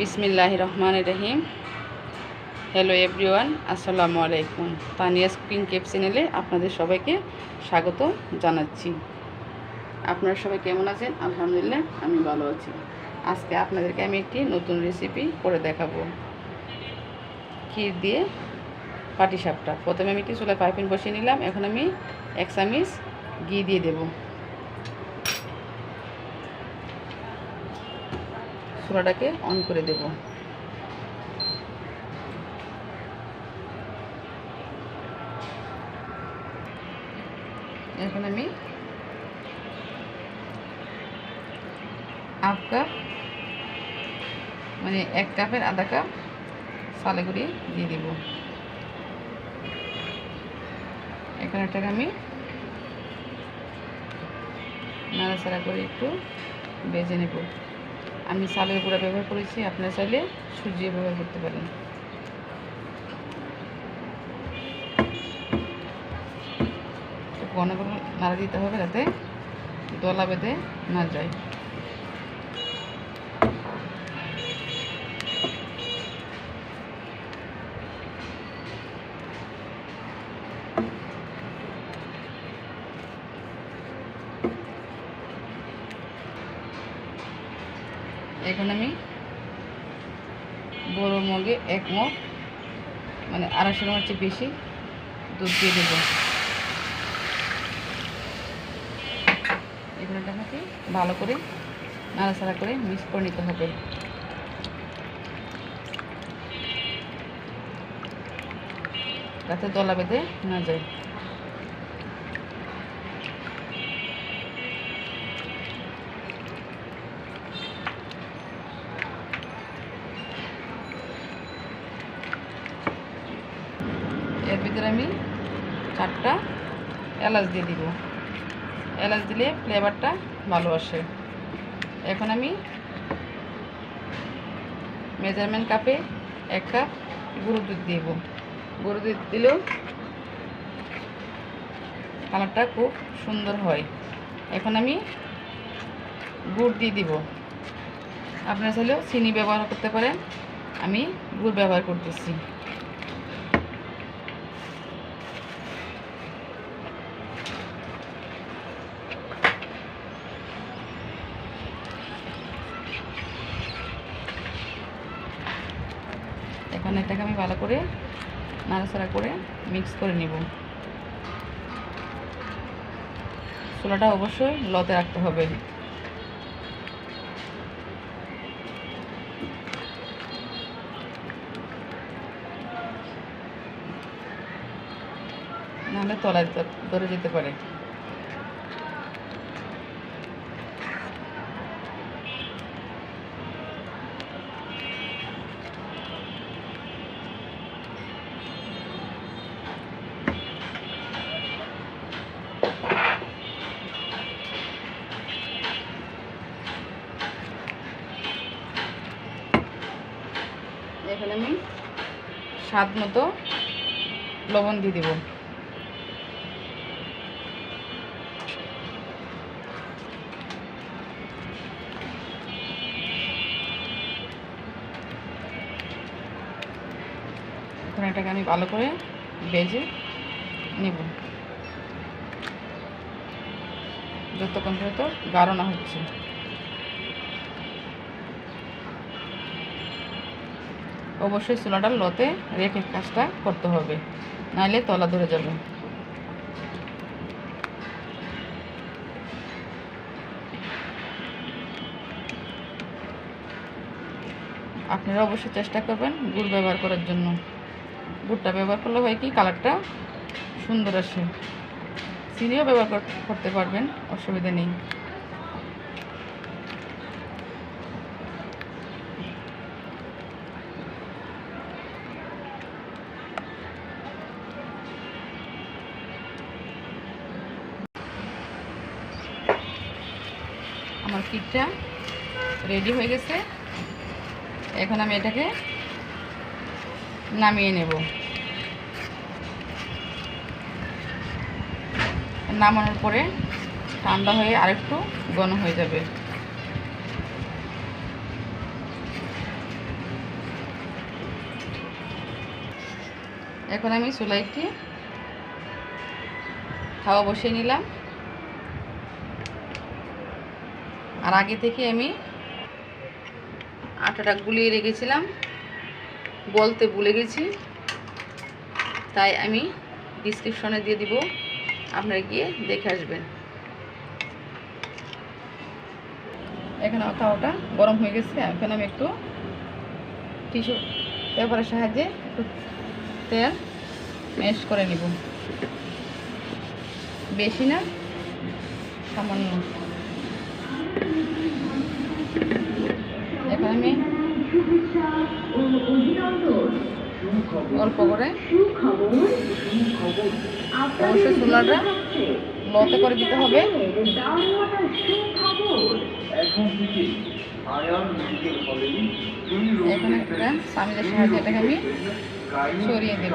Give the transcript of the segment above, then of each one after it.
বিসমিল্লাহ রহমান রহিম। Hello everyone আসসালামু আলাইকুম। তানিয়াস কুকিং কেপ চ্যানেলে আপনাদের সবাইকে স্বাগত জানাচ্ছি। আপনারা সবাই কেমন আছেন? আলহামদুলিল্লাহ, আমি ভালো আছি। আজকে আপনাদেরকে আমি একটি নতুন রেসিপি করে দেখাবো। ক্ষীর দিয়ে পাটিসাপটা। প্রথমে আমি একটি চুলায় পাইপিন বসিয়ে নিলাম। এখন আমি এক চামিচ ঘি দিয়ে দেবো। চুলাটাকে অন করে দেব। এখন আমি হাফ কাপ মানে এক কাপের আধা কাপ সালে গুঁড়ি দিয়ে দিব। এখন এটাকে আমি নাড়াচাড়া করে একটু বেজে নেব। আমি চালের গুঁড়া ব্যবহার করেছি, আপনার চাইলে সুজিও ব্যবহার করতে পারেন। ঘন ঘন নাড়া দিতে হবে যাতে দলা বেঁধে না যায়। এখন আমি বড় মগে এক মগ মানে আড়াইশো গ্রামের চেয়ে বেশি দুধ দিয়ে দেব। আমাকে ভালো করে নাড়াচাড়া করে মিক্স করে নিতে হবে। যাতে দলা বেঁধে না যায়। ভিতরে আমি চারটা এলাচ দিয়ে দিব। এলাচ দিলে ফ্লেভারটা ভালো আসে। এখন আমি মেজারমেন্ট কাপে এক কাপ গরুর দুধ দিব। গরুর দুধ দিলেও কালারটা খুব সুন্দর হয়। এখন আমি গুড় দিয়ে দিব। আপনারা চাইলেও চিনি ব্যবহার করতে পারেন। আমি গুড় ব্যবহার করতেছি। এখন এটাকে আমি ভালো করে নাড়াচাড়া করে মিক্স করে নেব। চুলাটা অবশ্যই লতে রাখতে হবে। নাহলে তলায় ধরে যেতে পারে। স্বাদ মতো লবণ দিয়ে দিব। এখন এটাকে আমি ভালো করে ভেজে নেব। যতক্ষণ পর্যন্ত গাঢ় না হচ্ছে। অবশ্যই চুলাটা লতে রেখে কাজটা করতে হবে। নাহলে তলা ধরে যাবে। আপনারা অবশ্যই চেষ্টা করবেন গুড় ব্যবহার করার জন্য। গুড়টা ব্যবহার করলে হয় কি, কালারটা সুন্দর আসে। চিনিও ব্যবহার করতে পারবেন, অসুবিধা নেই। স্টিকটা রেডি হয়ে গেছে। এখন আমি এটাকে নামিয়ে নেব। নামানোর পরে ঠান্ডা হয়ে আরেকটু গন হয়ে যাবে। এখন আমি চুলাইটি হাওয়া খাওয়া বসিয়ে নিলাম। আর আগে থেকে আমি আটাটা গুলিয়ে রেখেছিলাম। বলতে ভুলে গেছি। তাই আমি ডিসক্রিপশনে দিয়ে দিব। আপনারা গিয়ে দেখে আসবেন। এখানে তাওয়াটা গরম হয়ে গেছে। এখন আমি একটু টিস্যু পেপারের সাহায্যে একটু তেল ম্যাশ করে নিব। বেশি না, সামান্য। এখন আমি অল্প করে অবশ্যই চুলাটা লতে করে দিতে হবে এখন একটা স্বামীদের সাহায্যে এটাকে আমি সরিয়ে দেব।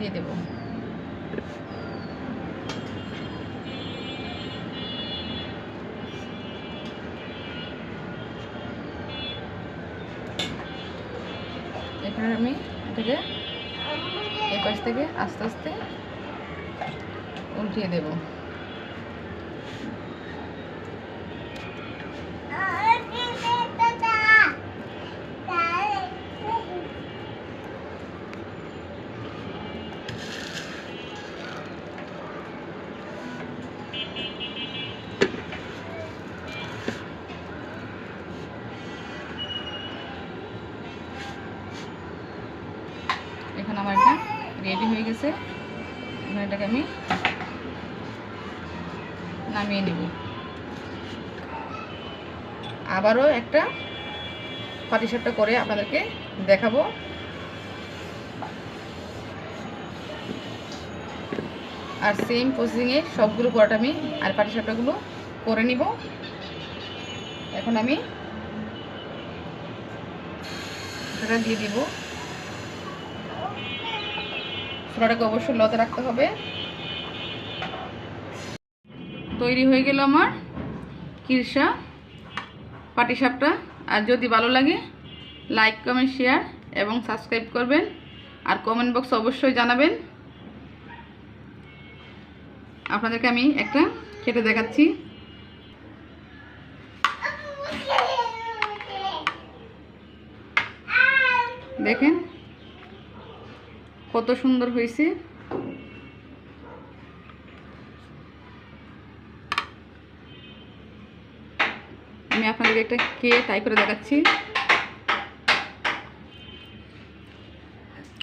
দিয়ে দেব। এখানে আমি এটাকে এ পাশ থেকে আস্তে আস্তে উঠিয়ে দেব এখন আমার এটা রেডি হয়ে গেছে। এটাকে আমি নামিয়ে নেব। আবারও একটা পাটিসাপটা করে আপনাদেরকে দেখাবো। আর সেম প্রসেসিংয়ে সবগুলো পরোটা আমি আর পাটিসাপটাগুলো করে নিব। এখন আমি এটা দিয়ে দিব। ছোলাটাকে অবশ্যই লতে রাখতে হবে। তৈরি হয়ে গেল আমার কিরসা পাটিসাপটা আর যদি ভালো লাগে, লাইক, কমেন্ট, শেয়ার এবং সাবস্ক্রাইব করবেন। আর কমেন্ট বক্স অবশ্যই জানাবেন। আপনাদেরকে আমি একটা খেটে দেখাচ্ছি। দেখেন। কত সুন্দর হয়েছে। আমি আপনাদেরকে একটা খেয়ে ট্রাই করে দেখাচ্ছি।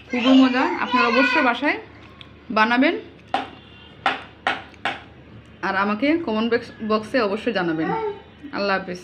খুবই মজা। আপনারা অবশ্যই বাসায় বানাবেন। আর আমাকে কমেন্ট বক্সে অবশ্যই জানাবেন। আল্লাহ হাফিজ।